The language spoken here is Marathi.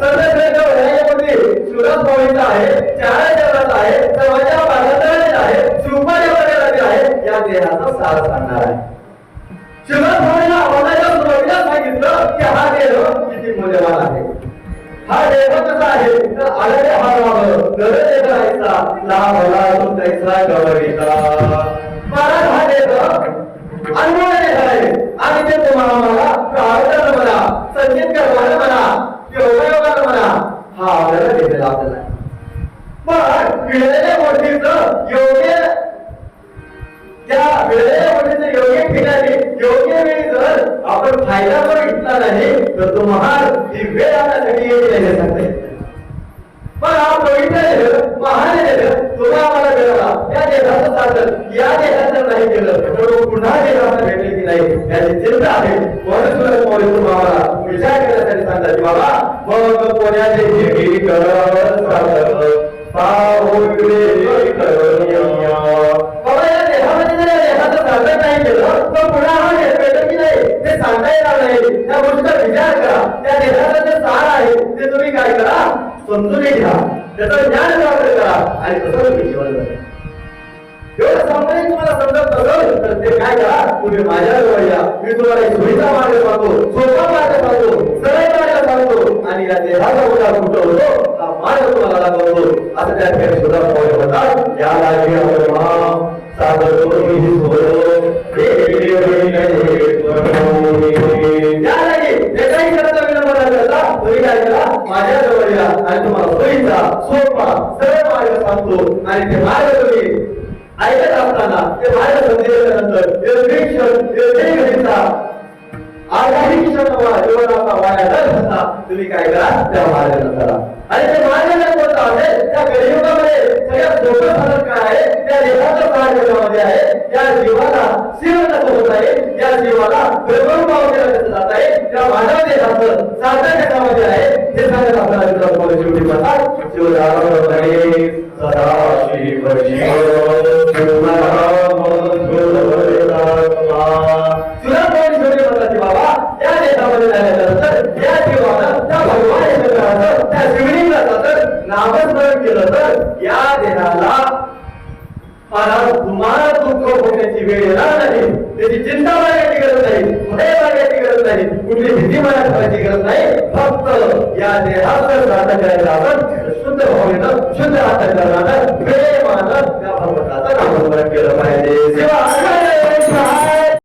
सर्वश्रेष्ठ सुरत भावीचा आहे चार आहे सर्वांच्या आहे शिवपाच्या आहे या देहाचा सार सांगणार आहे. सुरत भावीला आव्हानाच्या सुरुवातीला सांगितलं की हा देह किती मूल्यवान आहे. हा देह कसा आहे? तर आलेले हा राम नर देह राहायचा लहान तुमचा गवरीचा महाराज हा देह अनमोल देह आहे आणि ते तुम्हाला मला प्रार्थना म्हणा संचित करणारं म्हणा योगायोगानं म्हणा हा आपल्याला दिलेला आपल्याला आहे. पण मिळालेल्या गोष्टीच योग्य त्या वेळेच्या गोष्टीचं योग्य ठिकाणी योग्य वेळी जर आपण फायदा पण घेतला नाही तर तो महान ही वेळ आपल्यासाठी येईल नाही सांगता येत पण हा पवित्र देह महान देह तुला आम्हाला मिळाला. त्या देहाचं साधन या देहाचं नाही केलं. तर पुन्हा देहाला भेटेल याची चिंता आहे. म्हणून तुला तुम्हाला विचार करण्यासाठी सांगतात की बाबा मग कोणाचे हे करत साधन ते सांगता येणार नाही. त्या विचार करा. त्या जे आहे ते तुम्ही काय करा? समजून घ्या. त्याचं ज्ञान प्राप्त करा. आणि तसं तुम्ही जीवन जगा. एवढं समजा तुम्हाला समजत तर ते काय करा? तुम्ही माझ्या या. मी तुम्हाला मार्ग सांगतो सोपा मार्ग सांगतो सरळ मार्ग सांगतो. आणि या देहाचा उद्या कुठं होतो हा मार्ग तुम्हाला दाखवतो. असं त्या ठिकाणी सुद्धा पाऊल होतात या लागे आपण सादर करून या आणि तुम्हाला सोयीचा सोपा सरळ मार्ग सांगतो. आणि ते मार्ग तुम्ही ऐकत असताना ते बाहेर संदेशानंतर निर्भीक क्षण निर्भीक घडीचा आगाही क्षण जीवनाचा वाया न घालता तुम्ही काय करा? त्या मार्गाने करा आणि ते मार्ग जर कोणता असेल त्या कलियुगामध्ये सगळ्यात मोठं साधन काय आहे? त्या देवाचं सहाय करण्यामध्ये आहे त्या जीवाला शिव कसं होत आहे त्या जीवाला ब्रह्म जात आहे. त्या मानव देहाचं साधन कशामध्ये आहे हे सांगत आपल्याला सदा शिव बाबा या देशामध्ये झाल्यानंतर जीवानं त्या भगवान एकत्राचं त्या शिवलिंगाचं नामस्मरण केलं तर या देहाला मला तुम्हाला दुःख होण्याची वेळ येणार नाही. त्याची चिंता बाळगायची गरज नाही. भय बाळगायची गरज नाही. कुठली भीती मनात गरज नाही. फक्त या देहाचं साधन करायचं आपण शुद्ध भावनेनं शुद्ध हात